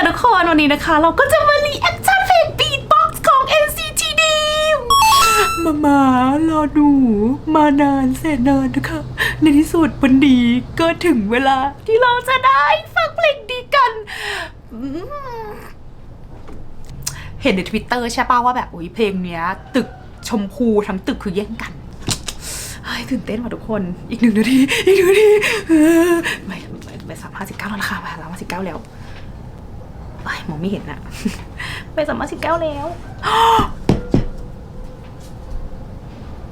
ค่ะทุกคนวันนี้นะคะ เราก็จะมารีแอคชั่นเพลง Beatbox ของ NCT Dream มามารอดู มานานแสนนานนะคะ ในที่สุดวันนี้ก็ถึงเวลาที่เราจะได้ฟังเพลงดีกันอืมเห็นในทวิตเตอร์ใช่ป่าว่าแบบอุ้ยเพลงเนี้ย ตึกชมพูทั้งตึกคือแย่งกันเฮ้ยตื่นเต้นว่ะทุกคน อีกหนึ่งนาที อีกหนึ่งนาทีเออไม่ไม่ไม่สามห้าสิบเก้าแล้วนะคะไปสามห้าสิบเก้าแล้ว ไอ้มองไม่เห็นอะไปสามห้าสิบเก้าแล้ว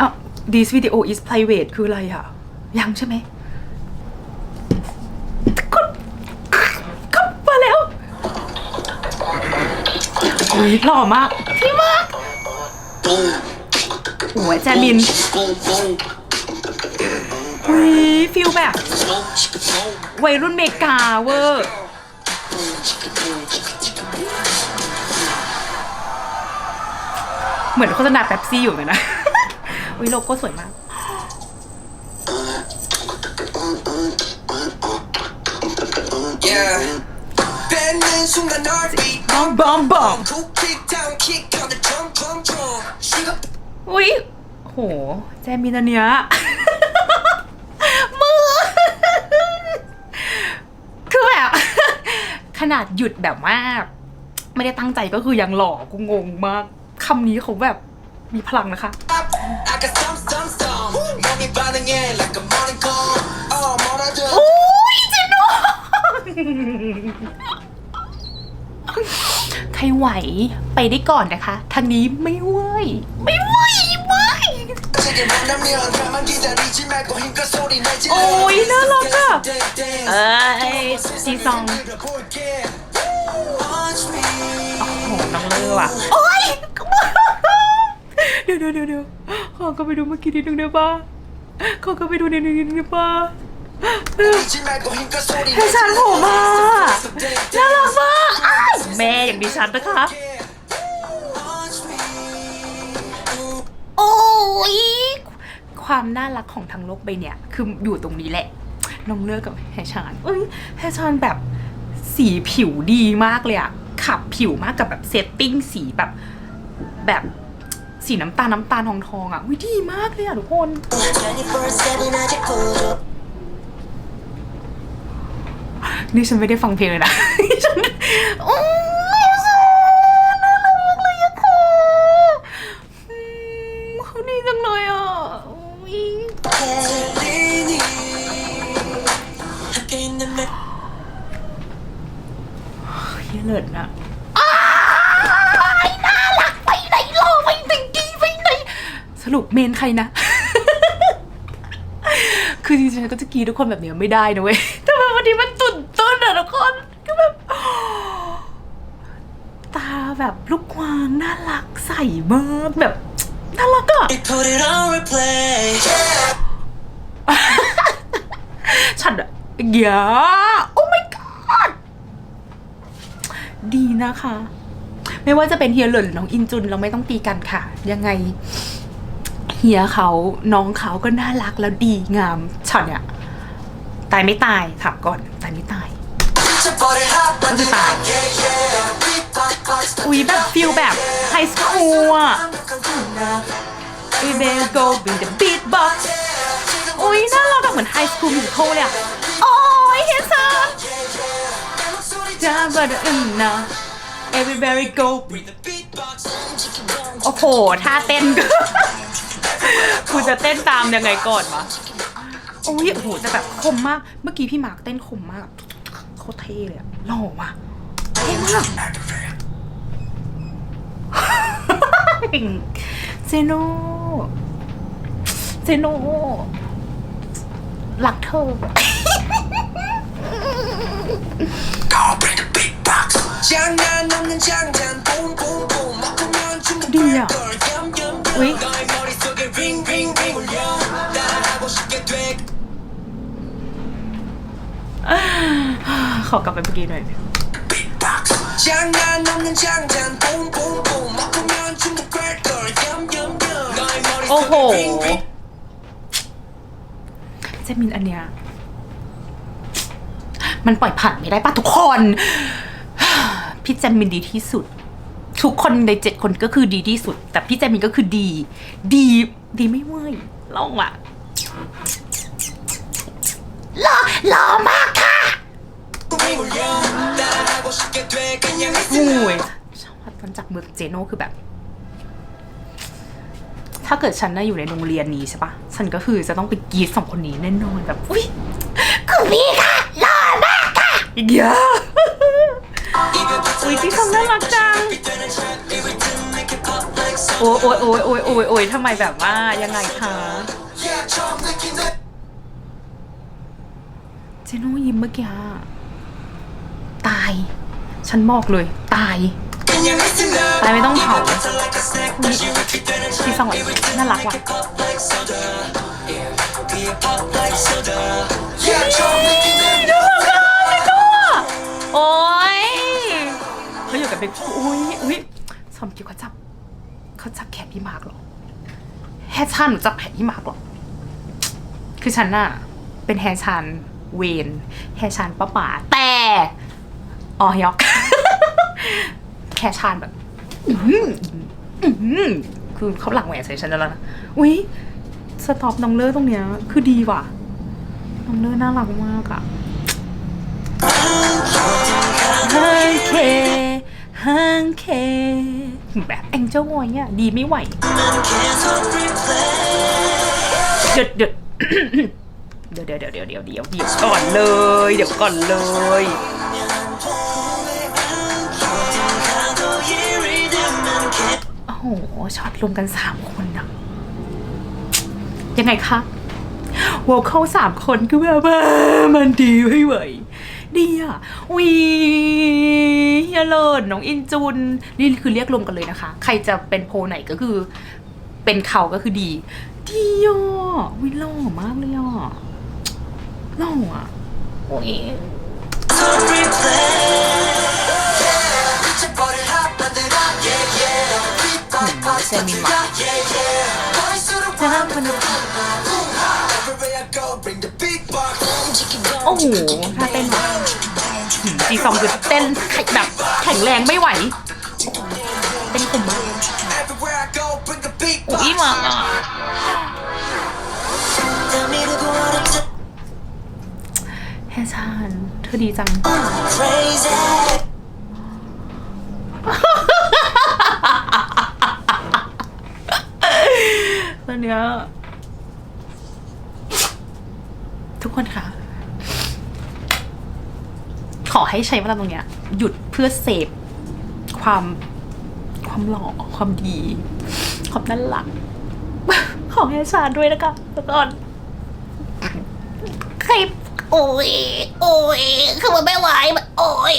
อะ this video is private คืออะไรอะยังใช่ไหมกดกดมาแล้วอุ้ยหล่อมากพี่มากโอ้ยแจมินอุ้ยฟิลแบบวัยรุ่นเมกาเวอร์ เหมือนโฆษณาแป๊บซี่อยู่เหมือนกันนะ อุ้ยโลโก้สวยมาก Yeah. 뱉는 순간 널 beat บอมบอมบอม Cool kick down kick down the drum drum drum 시간 อุ้ยโห แจมินอันเนี้ย นาดหยุดแบบว่า ไม่ได้ตั้งใจก็คือยังหล่อกูงงมากคำนี้เขาแบบมีพลังนะคะ โอ้ยจิโนใครไหวไปได้ก่อนนะคะ ทางนี้ไม่เว้ย ไม่เว้ย โอ้ยน่ารักอะเอ้ยซีซองโอ้โหน้องเลือว่ะโอ้ยเดี๋ยวเดี๋ยวเดี๋ยวขอก็ไปดูเมื่อกี้นิดนึงได้ปะขอก็ไปดูนิดนึงได้ปะให้ฉันโผมมาน่ารักมากแม่อย่างดิฉันนะคะ ยความน่ารักของทั้งโลกไปเนี่ยคืออยู่ตรงนี้แหละน้องเลือกกับแฮชานเอ้ยแฮชานแบบสีผิวดีมากเลยอะขับผิวมากกับแบบเซตติ้งสีแบบแบบสีน้ำตาลน้ำตาลทองทองอะวิดีมากเลยอะทุกคนนี่ฉันไม่ได้ฟังเพลงเลยนะฉันโอ้ นใครนะ คือจริงๆฉันก็จะกรีดทุกคนแบบเนี้ยไม่ได้นะเว้ย แต่แบบวันนี้มันตุ่นต้นอะทุกคนก็แบบตาแบบลูกกวางน่ารักใสมากแบบน่ารักอะ Put it on replay ฉันอะอย่าโอ้ my god ดีนะคะ ไม่ว่าจะเป็นเฮียเหลินหรือน้องอินจุนเราไม่ต้องตีกันค่ะ ยังไงเฮียเขาน้องเขาก็น่ารักแล้วดีงามช็อตเนี่ยตายไม่ตายถามก่อนตายไม่ตายก็คือตายอุ้ยแบบฟิลแบบไฮสคูลอะ We will go with the beatbox อุ้ยน่ารักแบบเหมือนไฮสคูลมิวสิคเลยอะ โอ้ยเฮียซ่าจ้าบัดอึนนะ Everybody go with the beatbox โอ้โหท่าเต้น ก็ กูจะเต้นตามยังไงก่อนวะโอ้ยโอ้โหแต่แบบคมมาก เมื่อกี้พี่มาร์คเต้นคมมากโคตรเท่เลยอะหล่อว่ะเท่มาก เซโนเซโนรักเธอ Go bring the beatbox 장난 없는 장단 ขอกลับไปเมื่อกี้หน่อย beatbox 장난 없는 장단 boom boom boom 막으면 중독될 걸 염염염 너의 โอ้โห 머릿속에 ring ring เจมินอันเนี้ย มันปล่อยผ่านไม่ได้ป่ะทุกคน พี่แจมินดีที่สุด ทุกคนในเจ็ดคนก็คือดีที่สุด แต่พี่แจมินก็คือดี ดี ดีไม่เว้ยลองอ่ะหล่อหล่อมาก โอ้ยชอบตอนจากเมืองเจโน่คือแบบ ถ้าเกิดฉันน่ะอยู่ในโรงเรียนนี้ใช่ปะฉันก็คือจะต้องไปกรีดสองคนนี้แน่นอนแบบอุ้ยคือพี่ค่ะหล่อมากค่ะเยอะอุ้ยที่ทำน่ารักจังโอ้ยโอ้ยโอ้ยโอ้ยโอ้ยโอ้ยทำไมแบบว่ายังไงคะเจโน่ยิ้มเมื่อกี้อะตาย ฉันบอกเลยตาย ตายไม่ต้องเผาที่สองน่ารักว่ะโอ้ยเขาอยู่กับเด็กอุ้ยอุ้ยสมคิดเขาจับเขาจับแขนพี่มาร์กหรอแฮชันหนูจับแขนพี่มาร์กหรอคือฉันน่ะเป็นแฮชันเวนแฮชันป้าป๋าแต่ออยอก แฮชันแบบคือเขาหลังแหวนใส่ฉันแล้วนะอุ้ยสต็อปน้องเลอร์ตรงเนี้ย คือดีว่ะน้องเลอร์น่ารักมากอะฮังเคฮังเคแบบแองเจิลวอยอะดีไม่ไหวเดี๋ยวเดี๋ยวเดี๋ยวเดี๋ยวเดี๋ยวเดี๋ยวเดี๋ยวเดี๋ยวเดี๋ยวก่อนเลย เดี๋ยวก่อนเลย ช็อตรวมกันสามคนอะยังไงคะวอลเข้าสามคนก็แบบว่ามันดีไม่ไหวดีอะวีเฮียเลิศน้องอินจุน นี่คือเรียกรวมกันเลยนะคะ ใครจะเป็นโพไหนก็คือ เป็นเขาก็คือดีดีอะวิหล่อมากเลยอะหล่ออะโอ้ย เซมินว่ะจะทำมันโอ้โหถ้าเต้นว่ะหืมจีซอมคือเต้นแบบแข็งแรงไม่ไหว เต้นคมมากอุ้ยมาอะแฮชานเธอดีจัง ตอน เนี้ยทุกคนคะขอให้ใช้เวลาตรงเนี้ย หยุดเพื่อเสพความความหล่อความดีความน่ารักของแฮชานด้วยนะคะทุกคนใครโอ้ยโอ้ยคือมันไม่ไหวมันโอ้ย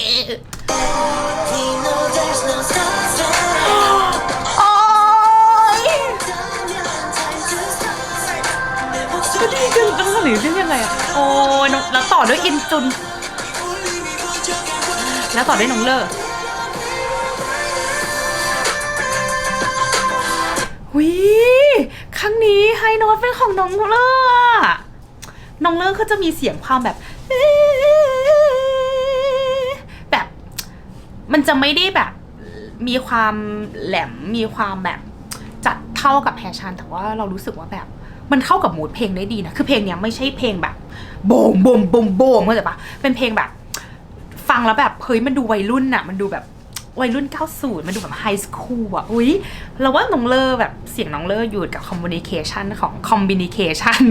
จังต้องหรือเรื่องยังไงอะโอ้ยน้องแล้วต่อด้วยอินจุน แล้วต่อด้วยน้องเลอร์วิครั้งนี้ไฮโน้ตเป็นของน้องเลอร์อะน้องเลอร์เขาจะมีเสียงความแบบ แบบ มันจะไม่ได้แบบ มีความแหลมมีความแบบจัดเท่ากับแพชชันแต่ว่าเรารู้สึกว่าแบบ มันเข้ากับมูดเพลงได้ดีนะ คือเพลงเนี้ยไม่ใช่เพลงแบบโบมโบมโบมโบมเข้าใจปะเป็นเพลงแบบ ฟังแล้วแบบเฮ้ยมันดูวัยรุ่นอะมันดูแบบวัยรุ่น 90 มันดูแบบไฮสคูลอะอุ้ยเราว่าน้องเลอร์แบบเสียงน้องเลอร์อยู่กับคอมมูนิเคชันของคอมบินิเคชัน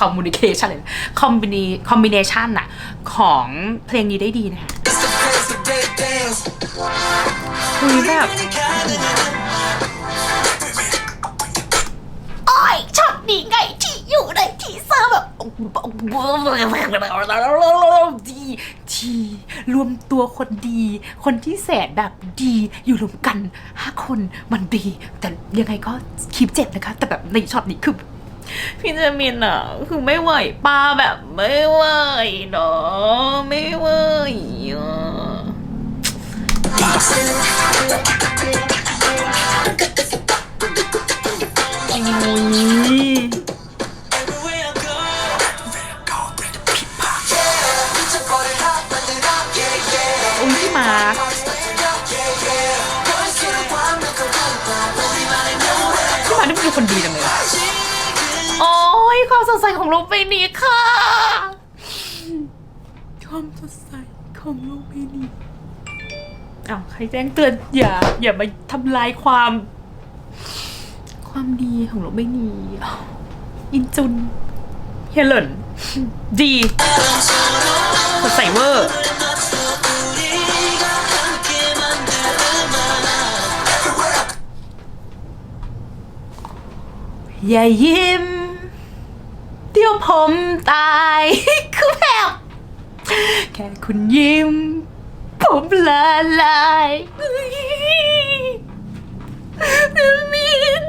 คอมมูนิเคชันเลยคอมบินีคอมบิเนชันอะของเพลงนี้ได้ดีนะคะอุ้ยแบบ เซอร์แบบดีทีรวมตัวคนดี คนที่แสนแบบดีอยู่รวมกันห้าคนมันดี แต่ยังไงก็คลิปเจ็บนะคะ แต่แบบในช็อตนี้คือพี่เจมินอะ คือไม่ไหวป้าแบบไม่ไหวเนาะไม่ไหวอะ คนี่เป็นคนดีจังเลยอะโอ้ยความสดใสของโลกใบนี้ค่ะ ความสดใสของโลกใบนี้อ้าวใครแจ้งเตือนอย่า อย่ามาทำลายความ ความดีของโลกใบนี้อ้าวอินจุน เฮเลนดีสดใสเวอร์ อย่ายิ้ม เดี๋ยวผมตาย คือแบบแค่คุณยิ้ม ผมละลายมิน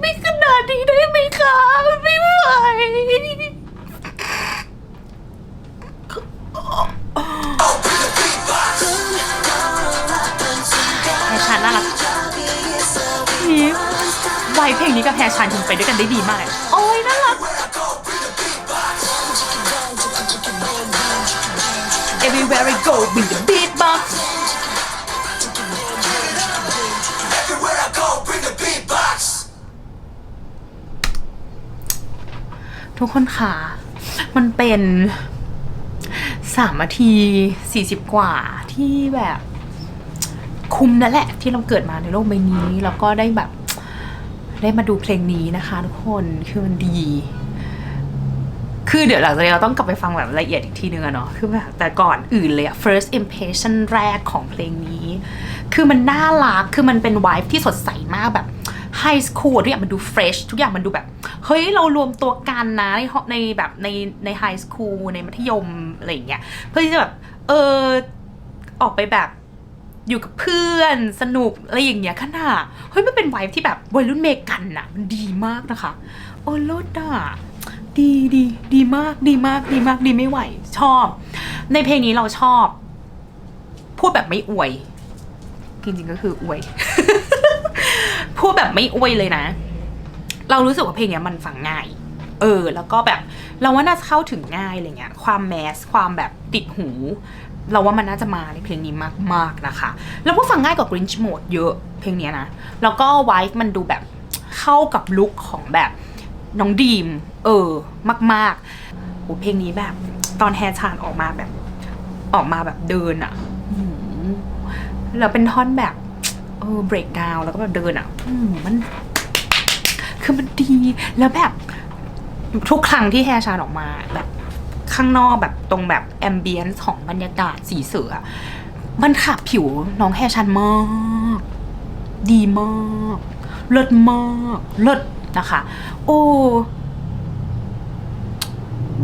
ไม่ขนาดนี้ได้ไหมคะ ไม่ไหว เพลงนี้กับแพชชันถึงไปด้วยกันได้ดีมากเลยโอ้ยน่ารัก Everywhere I go with the beatbox Everywhere I go, bring the beatbox. ทุกคนค่ะ มันเป็นสามนาทีสี่สิบกว่าที่แบบ คุ้มนั่นแหละที่เราเกิดมาในโลกใบนี้ แล้วก็ได้แบบ ได้มาดูเพลงนี้นะคะ ทุกคนคือมันดี คือเดี๋ยวหลังจากนี้เราต้องกลับไปฟังแบบละเอียดอีกทีนึงอะเนาะคือแบบแต่ก่อนอื่นเลยอะ first impression แรกของเพลงนี้ คือมันน่ารักคือมันเป็น vibe ที่สดใสมากแบบ high school ทุกอย่างมันดู fresh ทุกอย่างมันดูแบบ เฮ้ย เรารวมตัวกันนะในในแบบในใน high school ในมัธยม อะไรอย่างเงี้ยเพื่อที่จะแบบ เออออกไปแบบ อยู่กับเพื่อนสนุกอะไรอย่างเงี้ยขนาดเฮ้ยมันเป็นไวท์ที่แบบวัยรุ่นเมกันน่ะมันดีมากนะคะ โอ้ลดอะดีดีดีมากดีมากดีมากดีไม่ไหว ชอบ ในเพลงนี้เราชอบ พูดแบบไม่อวย จริงๆก็คืออวย พูดแบบไม่อวยเลยนะ เรารู้สึกว่าเพลงนี้มันฟังง่าย เออ แล้วก็แบบ เราว่าน่าจะเข้าถึงง่ายอะไรเงี้ย ความแมสความแบบติดหู เราว่ามันน่าจะมาในเพลงนี้มากๆนะคะ แล้วก็ฟังง่ายกว่า Grinch Mode เยอะเพลงนี้นะ แล้วก็ไวท์มันดูแบบเข้ากับลุคของแบบน้องดีม เออ มากๆโอ้เพลงนี้แบบตอนแฮชานออกมาแบบ ออกมาแบบเดินอะ่ะแล้วเป็นท่อนแบบ เออ break down แล้วก็แบบเดินอะ่ะมัน คือมันดีแล้วแบบทุกครั้งที่แฮชานออกมาแบบ ข้างนอกแบบตรงแบบแอมเบียนซ์ของบรรยากาศสีเสือ มันขับผิวน้องแฮชันมาก ดีมาก เลิศมาก เลิศนะคะ โอ้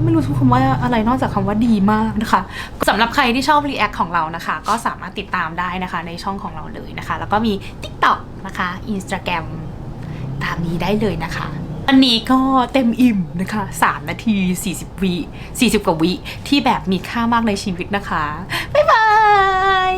ไม่รู้ทุกคำว่าอะไรนอกจากคำว่าดีมากนะคะสำหรับใครที่ชอบรีแอคของเรานะคะ ก็สามารถติดตามได้นะคะ ในช่องของเราเลยนะคะ แล้วก็มี TikTok นะคะ Instagram ตามนี้ได้เลยนะคะ อันนี้ก็เต็มอิ่มนะคะ 3 นาที 40 วิ 40 กว่าวิ ที่แบบมีค่ามากในชีวิตนะคะ บ๊ายบาย